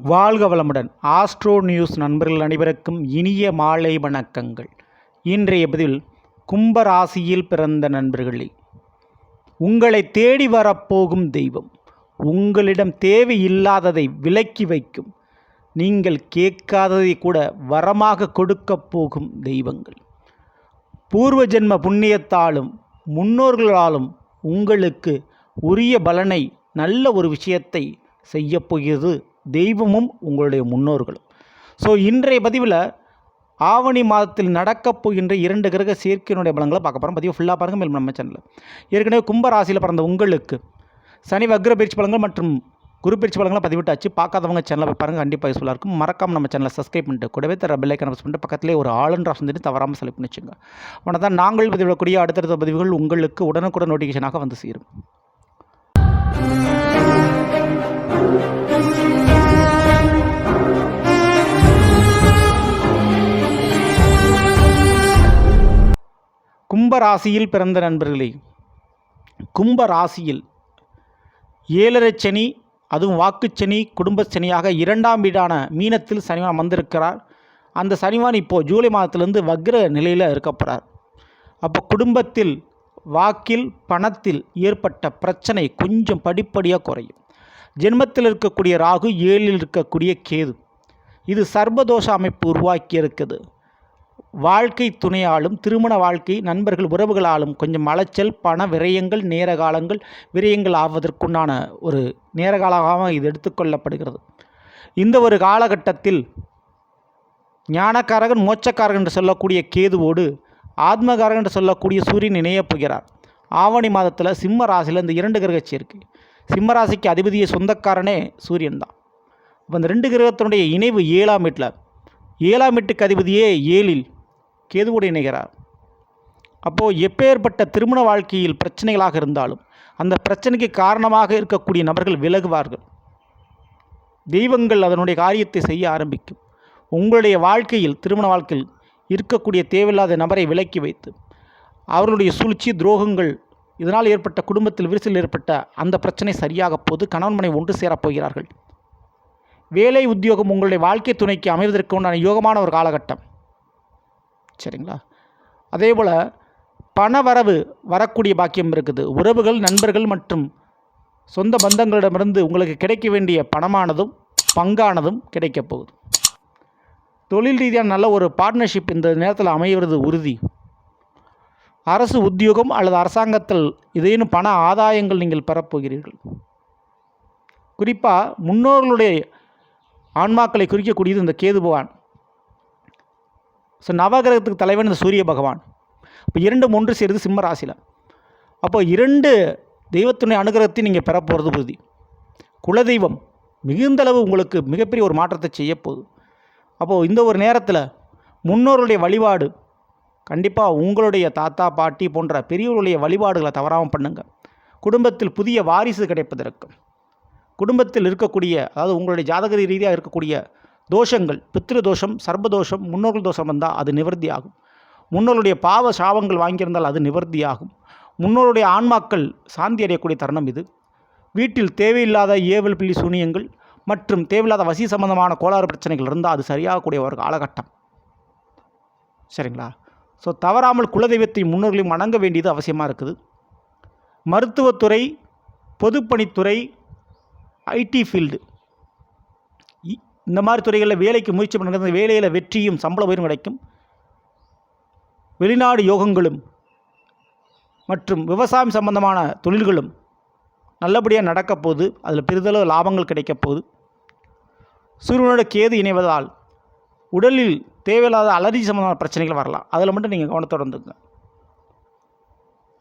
வாழ்க வளமுடன். Astro news நண்பர்கள் அனைவருக்கும் இனிய மாலை வணக்கங்கள். இன்றைய பதிவில் கும்பராசியில் பிறந்த நண்பர்களே உங்களை தேடி வரப்போகும் தெய்வம் உங்களிடம் தேவையில்லாததை விலக்கி வைக்கும் நீங்கள் கேட்காததை கூட வரமாக கொடுக்கப் போகும் தெய்வங்கள். பூர்வ ஜென்ம புண்ணியத்தாலும் முன்னோர்களாலும் உங்களுக்கு உரிய பலனை நல்ல ஒரு விஷயத்தை செய்யப் போகிறது தெய்வமும் உங்களுடைய முன்னோர்களும். ஸோ இன்றைய பதிவில் ஆவணி மாதத்தில் நடக்கப் போகின்ற இரண்டு கிரக சேர்க்கையினுடைய பலங்களை பார்க்க போகிறோம் பதிவு ஃபுல்லாக பாருங்கள் மேலும் நம்ம சேனலில் ஏற்கனவே கும்பராசியில் பிறந்த உங்களுக்கு சனி வக்ர பயிற்சி பலங்கள் மற்றும் குரு பயிற்சி பலங்களை பதிவிட்டாச்சு. பார்க்காதவங்க சேனலை போய் பாருங்கள் கண்டிப்பாக யூஸ்ஃபுல்லாக இருக்கும். மறக்காமல் நம்ம சேனலை சப்ஸ்கிரைப் பண்ணிட்டு கூடவே தர பெல்லைக்கன் ப்ரெஸ் பண்ணிட்டு பக்கத்திலே ஒரு ஆளுன்ற ஆப்ஷன் தவறாமல் செலக்ட் பண்ணி வச்சுங்க. உடனே தான் நாங்கள் பதிவிடக்கூடிய அடுத்தடுத்த பதிவுகள் உங்களுக்கு உடனுக்குடன் நோட்டிஃபிகேஷனாக வந்து சேரும். கும்ப ராசியில் பிறந்த நண்பர்களே கும்ப ராசியில் ஏழரை சனி அதுவும் வாக்குச்சனி குடும்பச் சனியாக இரண்டாம் வீடான மீனத்தில் சனிவான் வந்திருக்கிறார் அந்த சனிவான் இப்போது ஜூலை மாதத்திலிருந்து வக்ர நிலையில் இருக்கப்படுறார் அப்போ குடும்பத்தில் வாக்கில் பணத்தில் ஏற்பட்ட பிரச்சனை கொஞ்சம் படிப்படியாக குறையும். ஜென்மத்தில் இருக்கக்கூடிய ராகு ஏழில் இருக்கக்கூடிய கேது. இது சர்வதோஷ அமைப்பு உருவாக்கி இருக்குது வாழ்க்கை துணையாலும் திருமண வாழ்க்கை நண்பர்கள் உறவுகளாலும் கொஞ்சம் அலைச்சல் பண விரயங்கள் நேர காலங்கள் விரயங்கள் ஆவதற்குண்டான ஒரு நேர காலமாக இது எடுத்துக்கொள்ளப்படுகிறது. இந்த ஒரு காலகட்டத்தில் ஞானக்காரகன் மோச்சக்காரகன் என்று சொல்லக்கூடிய கேதுவோடு ஆத்மகாரகன் என்று சொல்லக்கூடிய சூரியன் இணையப் போகிறார். ஆவணி மாதத்தில் சிம்ம ராசியில் இந்த இரண்டு கிரக சேர்க்கை சிம்ம ராசிக்கு அதிபதிய சொந்தக்காரனே சூரியன் தான். இப்போ இந்த ரெண்டு கிரகத்தினுடைய இணைவு ஏழாம் வீட்டில் ஏழாம் வீட்டுக்கு அதிபதியே ஏழில். கேதுவோடு இணைகிறார். அப்போது எப்பேற்பட்ட திருமண வாழ்க்கையில் பிரச்சனைகளாக இருந்தாலும் அந்த பிரச்சனைக்கு காரணமாக இருக்கக்கூடிய நபர்கள் விலகுவார்கள். தெய்வங்கள் அதனுடைய காரியத்தை செய்ய ஆரம்பிக்கும். உங்களுடைய வாழ்க்கையில் திருமண வாழ்க்கையில் இருக்கக்கூடிய தேவையில்லாத நபரை விலக்கி வைத்து அவர்களுடைய சூழ்ச்சி துரோகங்கள் இதனால் ஏற்பட்ட குடும்பத்தில் விரிசல் ஏற்பட்ட அந்த பிரச்சனை சரியாக போது கணவன் மனை ஒன்று சேரப் போகிறார்கள். வேலை உத்தியோகம் உங்களுடைய வாழ்க்கை துணைக்கு அமைவதற்கு உண்டான யோகமான ஒரு காலகட்டம். சரிங்களா? அதே போல் பண வரவு வரக்கூடிய பாக்கியம் இருக்குது. உறவுகள் நண்பர்கள் மற்றும் சொந்த பந்தங்களிடமிருந்து உங்களுக்கு கிடைக்க வேண்டிய பணமானதும் பங்கானதும் கிடைக்கப் போகுது. தொழில் ரீதியான நல்ல ஒரு பார்ட்னர்ஷிப் இந்த நேரத்தில் அமைகிறது உறுதி. அரசு உத்தியோகம் அல்லது அரசாங்கத்தில் இதேனும் பண ஆதாயங்கள் நீங்கள் பெறப்போகிறீர்கள் குறிப்பாக முன்னோர்களுடைய ஆன்மாக்களை குறிக்கக்கூடியது இந்த கேது பகவான். ஸோ நவகிரகத்துக்கு தலைவன் இந்த சூரிய பகவான். இப்போ இரண்டும் ஒன்று சேருது சிம்ம ராசியில். அப்போ இரண்டு தெய்வத்தினுடைய அனுகிரகத்தை நீங்கள் பெற போகிறது உறுதி குலதெய்வம் மிகுந்தளவு உங்களுக்கு மிகப்பெரிய ஒரு மாற்றத்தை செய்ய போகுது. அப்போது இந்த ஒரு நேரத்தில் முன்னோருடைய வழிபாடு கண்டிப்பாக உங்களுடைய தாத்தா பாட்டி போன்ற பெரியவர்களுடைய வழிபாடுகளை தவறாமல் பண்ணுங்கள் குடும்பத்தில் புதிய வாரிசு கிடைப்பதற்கு. குடும்பத்தில் இருக்கக்கூடிய அதாவது உங்களுடைய ஜாதக ரீதியாக இருக்கக்கூடிய தோஷங்கள் பித்ரு தோஷம் சர்பதோஷம் முன்னோர்கள் தோஷம் வந்தால் அது நிவர்த்தி ஆகும் முன்னோருடைய பாவ சாபங்கள் வாங்கியிருந்தால் அது நிவர்த்தி ஆகும் முன்னோருடைய ஆன்மாக்கள் சாந்தி அடையக்கூடிய தருணம் இது. வீட்டில் தேவையில்லாத ஏவல் பிள்ளி சூனியங்கள் மற்றும் தேவையில்லாத வசி சம்பந்தமான கோளாறு பிரச்சனைகள் இருந்தால் அது சரியாகக்கூடிய ஒரு காலகட்டம். சரிங்களா? ஸோ தவறாமல் குலதெய்வத்தை முன்னோர்களையும் வணங்க வேண்டியது அவசியமாக இருக்குது. மருத்துவத்துறை பொதுப்பணித்துறை ஐடி ஃபீல்டு இந்த மாதிரி துறைகளில் வேலைக்கு முயற்சி பண்ணுறது வேலையில் வெற்றியும் சம்பள உயர்வும் கிடைக்கும். வெளிநாடு யோகங்களும் மற்றும் விவசாயம் சம்பந்தமான தொழில்களும் நல்லபடியாக நடக்கப் போகுது. அதில் பெரிதளவு லாபங்கள் கிடைக்கப் போகுது. சூரியனோட கேது இணைவதால் உடலில் தேவையில்லாத அலர்ஜி சம்பந்தமான பிரச்சனைகள் வரலாம். அதில் மட்டும் நீங்கள் கவனத்தோடு இருந்துங்க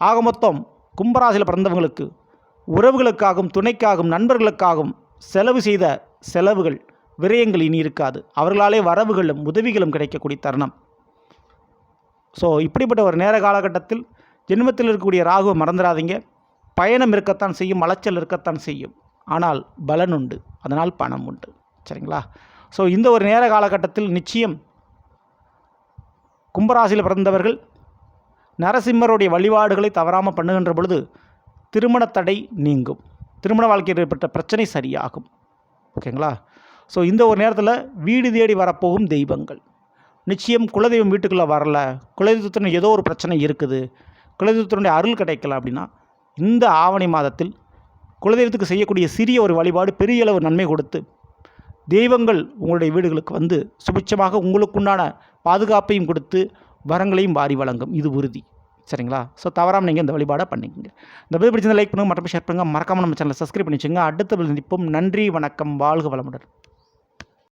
ஆக மொத்தம் கும்பராசியில் பிறந்தவங்களுக்கு உறவுகளுக்காகவும் துணைக்காகவும் நண்பர்களுக்காகவும் செலவு செய்த செலவுகள் விரயங்கள் இனி இருக்காது. அவர்களாலே வரவுகளும் உதவிகளும் கிடைக்கக்கூடிய தருணம். ஸோ இப்படிப்பட்ட ஒரு நேர காலகட்டத்தில் ஜென்மத்தில் இருக்கக்கூடிய ராகுவை மறந்துடாதீங்க. பயணம் இருக்கத்தான் செய்யும் அலைச்சல் இருக்கத்தான் செய்யும். ஆனால் பலன் உண்டு. அதனால் பணம் உண்டு. சரிங்களா? ஸோ இந்த ஒரு நேர காலகட்டத்தில் நிச்சயம் கும்பராசியில் பிறந்தவர்கள் நரசிம்மருடைய வழிபாடுகளை தவறாமல் பண்ணுகின்ற பொழுது திருமண தடை நீங்கும். திருமண வாழ்க்கையில் ஏற்பட்ட பிரச்சனை சரியாகும். ஓகேங்களா? ஸோ இந்த ஒரு நேரத்தில் வீடு தேடி வரப்போகும் தெய்வங்கள். நிச்சயம் குலதெய்வம் வீட்டுக்குள்ளே வரல. குலதெய்வத்தின் ஏதோ ஒரு பிரச்சனை இருக்குது. குலதெய்வத்தினுடைய அருள் கிடைக்கல அப்படின்னா இந்த ஆவணி மாதத்தில் குலதெய்வத்துக்கு செய்யக்கூடிய சிறிய ஒரு வழிபாடு பெரிய அளவு நன்மை கொடுத்து தெய்வங்கள் உங்களுடைய வீடுகளுக்கு வந்து சுபிட்சமாக உங்களுக்குண்டான பாதுகாப்பையும் கொடுத்து வரங்களையும் வாரி வழங்கும். இது உறுதி. சரிங்களா? ஸோ தவறாமல் நீங்கள் இந்த வழிபாடை பண்ணிக்கோங்க. இந்த வீடியோ பிடிச்சிருந்தால் லைக் பண்ணுங்கள் மற்றபடி ஷேர் பண்ணுங்கள் மறக்காமல் நம்ம சேனலை சப்ஸ்கிரைப் பண்ணி வச்சுங்க அடுத்த சந்திப்போம். நன்றி வணக்கம். வாழ்க வளமுடன்.